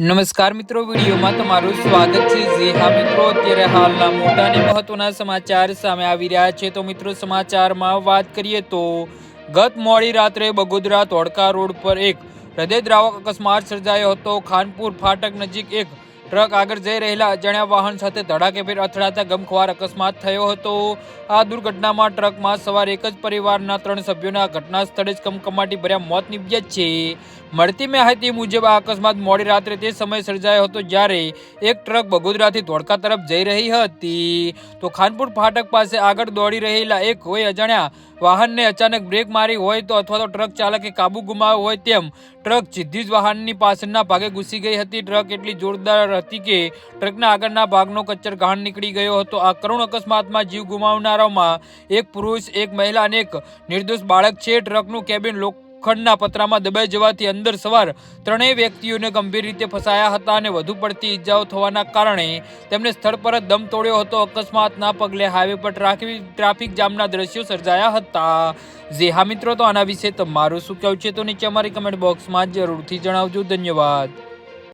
નમસ્કાર મિત્રો, વિડીયોમાં તમારું સ્વાગત છે. જે હા મિત્રો, અત્યારે હાલના મોટા અને મહત્વના સમાચાર સામે આવી રહ્યા છે. તો મિત્રો, સમાચારમાં વાત કરીએ તો ગત મોડી રાત્રે બગોદરા ધોળકા રોડ પર એક હૃદયદ્રાવક અકસ્માત સર્જાયો હતો. ખાનપુર ફાટક નજીક એક ટ્રક આગળ જઈ રહેલા અજાણ્યા વાહન સાથે ધડાકેભેર અથડાતા ગમખ્વાર અકસ્માત થયો હતો. આ દુર્ઘટનામાં ટ્રકમાં સવાર એક જ પરિવારના ત્રણ સભ્યોના ઘટના સ્થળે જ કમકમાટી ભર્યા મોત નીપજ્યા છે. મળતી માહિતી મુજબ આ અકસ્માત મોડી રાત્રે તે સમયે સર્જાયો હતો જ્યારે એક ટ્રક બગોદરાથી ધોળકા તરફ જઈ રહી હતી. તો ખાનપુર ફાટક પાસે આગળ દોડી રહેલા એક હોય અજાણ્યા વાહનને અચાનક બ્રેક મારી હોય તો અથવા તો ટ્રક ચાલકે કાબુ ગુમાવ્યો હોય તેમ ટ્રક સીધી જ વાહનની પાછળના ભાગે ઘૂસી ગઈ હતી. ટ્રક એટલી જોરદાર હતી કે ટ્રકના આગળના ભાગનો કચ્ચર ઘાણ નીકળી ગયો હતો. આ કરુણ અકસ્માતમાં જીવ ગુમાવનારાઓમાં એક પુરુષ, એક મહિલા અને એક નિર્દોષ બાળક છે. ટ્રકનું કેબિન લોખંડના પતરામાં દબાઈ જવાથી અંદર સવાર ત્રણેય વ્યક્તિઓને ગંભીર રીતે ફસાયા હતા અને વધુ પડતી ઈજાઓ થવાના કારણે તેમને સ્થળ પર જ દમ તોડ્યો હતો. અકસ્માતના પગલે હાઈવે પર ટ્રાફિક ટ્રાફિક જામના દ્રશ્યો સર્જાયા હતા. જે હા મિત્રો, તો આના વિશે તમારું શું કહેવું છે? તો નીચે અમારી કમેન્ટ બોક્સમાં જરૂરથી જણાવજો. ધન્યવાદ.